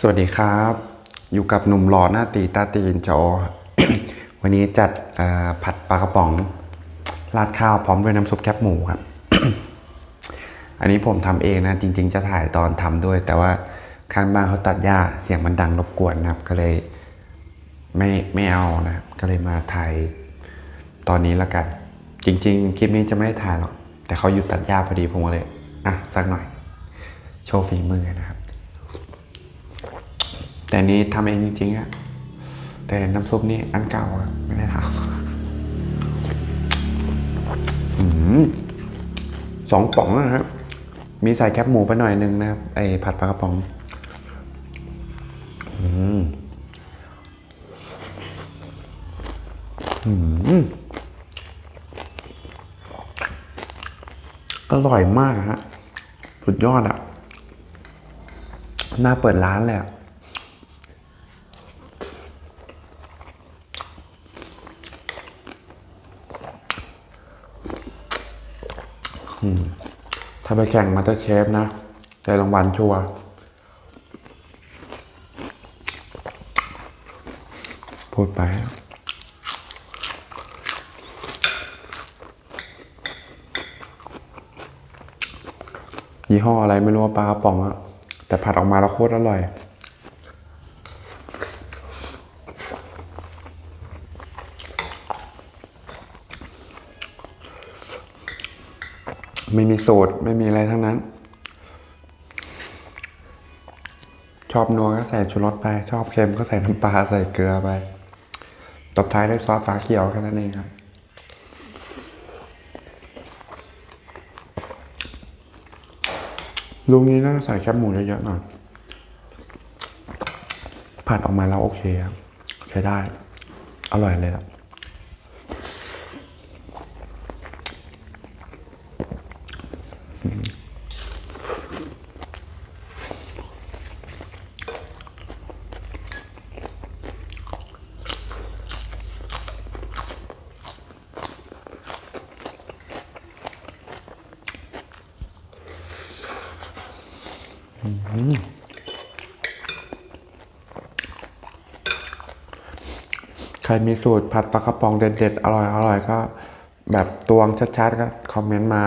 สวัสดีครับ อยู่กับหนุ่มหล่อหน้าตีตาตีนจอ วันนี้จัดผัดปลากระป๋องราดข้าวพร้อมด้วยน้ำซุปแคบหมูครับ อันนี้ผมทำเองนะ จริง ๆ จะถ่ายตอนทำด้วย แต่ว่าข้างบ้านเขาตัดหญ้าเสียงมันดังรบกวนนะครับ ก็เลยไม่ไม่เอานะครับ ก็เลยมาถ่ายตอนนี้ละกัน จริง ๆ คลิปนี้จะไม่ได้ถ่ายหรอก แต่เขาหยุดตัดหญ้าพอดีผมก็เลยอะสักหน่อย โชว์ฝีมือนะครับ แต่นี้ทำเองจริงๆอะแต่น้ำซุปนี่อันเก่าอะไม่ได้ทำสองป๋องนะครับ มีใส่แคบหมูไปหน่อยนึงนะครับ ไอผัดปลากระป๋องอืมอืมอร่อยมากฮะ สุดยอดอะน่าเปิดร้านเลยอะ ถ้าไปแข่งมาเตอร์เชฟนะได้รางวัลชัวร์พูดไปยี่ห้ออะไรไม่รู้ว่าปลากระป๋องอะแต่ผัดออกมาแล้วโคตรอร่อย ไม่มีสูตรไม่มีอะไรทั้งนั้น ชอบนัวก็ใส่ชูรสไป ชอบเค็มก็ใส่น้ำปลาใส่เกลือไป ตบท้ายด้วยซอสฟ้าเขียวแค่นั้นเองครับลูกนี้น่าใส่แคบหมูเยอะๆหน่อยผัดออกมาแล้วโอเคครับใช้ได้ อร่อยเลยครับ ใครมีสูตรผัดปลากระป๋องเด็ดๆ อร่อยอร่อยก็ แบบตวงชัดๆ ก็คอมเมนต์มา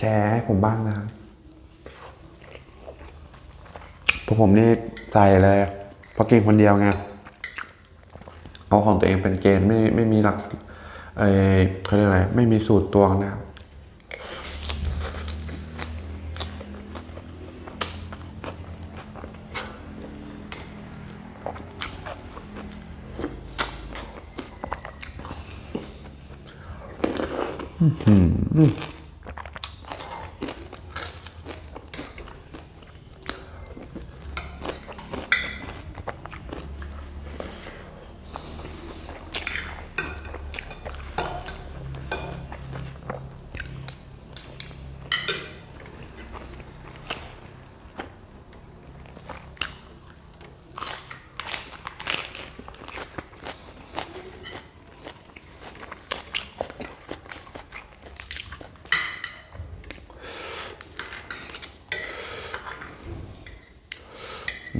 แชร์ให้ผมบ้างนะครับเพราะผมนี่ใส่เลยเพราะกินคนเดียวไงเอาของตัวเองเป็นเกณฑ์ไม่ไม่มีหลักเออเขาเรียกอะไรไม่มีสูตรตวงนะครับ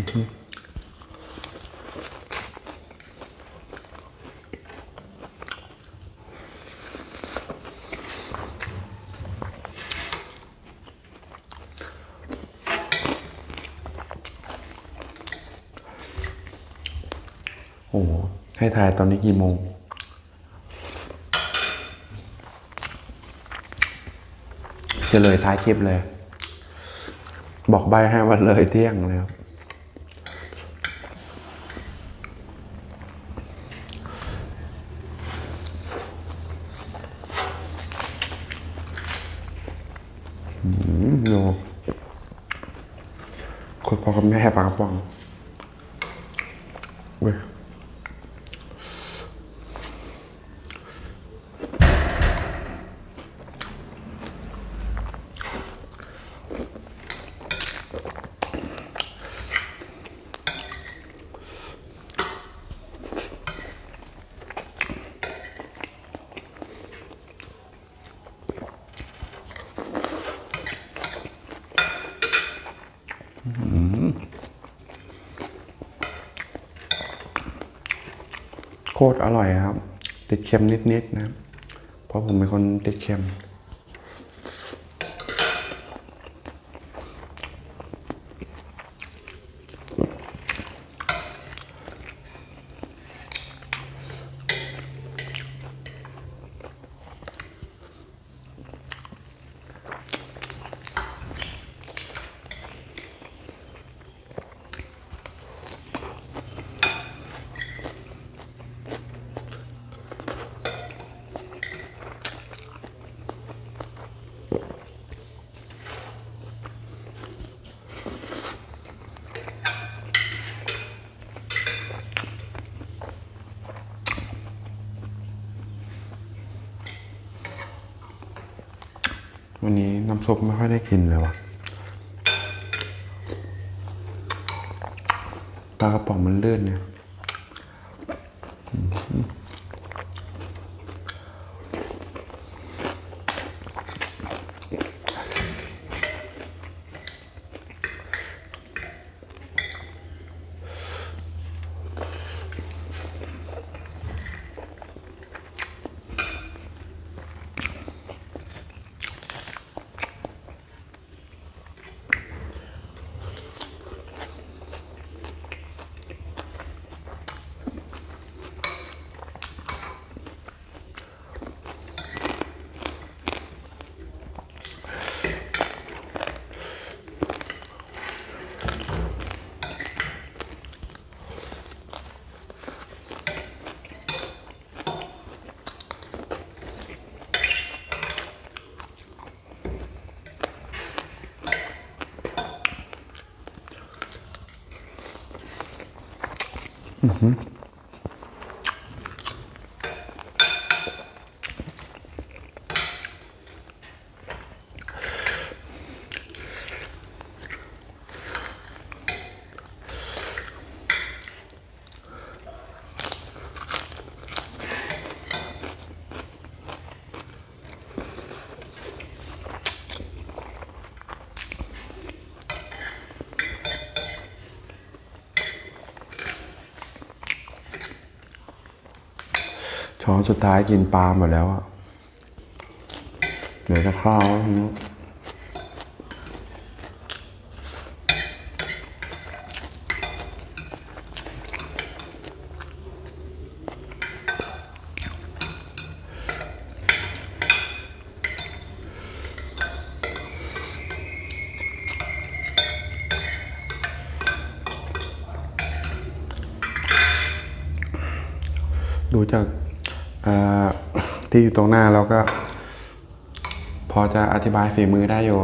โหให้ถ่ายตอนนี้กี่โมงจะเลยท้ายคลิปเลย บอกใบให้ว่าเลยเที่ยงแล้ว ดูคุณพ่อคุณแม่ปลากระป๋อง โคตรอร่อยครับ ติดเค็มนิดๆนะครับ เพราะผมเป็นคนติดเค็ม วันนี้น้ำซุปไม่ค่อยได้กินเลยว่ะปลากระป๋องมันเลื่อนเนี่ย Mhm. ช้อนสุดท้ายกินปลาหมดแล้วอะเหลือแต่ข้าวทีนี้ดูจาก ที่อยู่ตรงหน้าเราก็ พอจะอธิบายฝีมือได้อยู่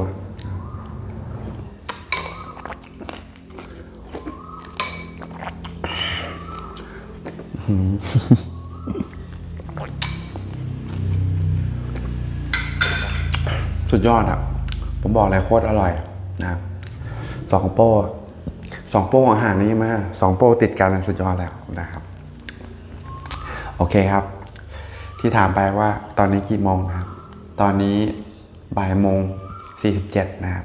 สุดยอดอะผมบอกเลยโคตรอร่อยนะครับสองโป้สองโป้ขอาหารนี้มาสองโป้ติดกันสุดยอดแล้วนะครับ โอเคครับ ที่ถามไปว่าตอนนี้กี่โมงครับ ตอนนี้บ่ายโมงสี่สิบเจ็ดนะครับ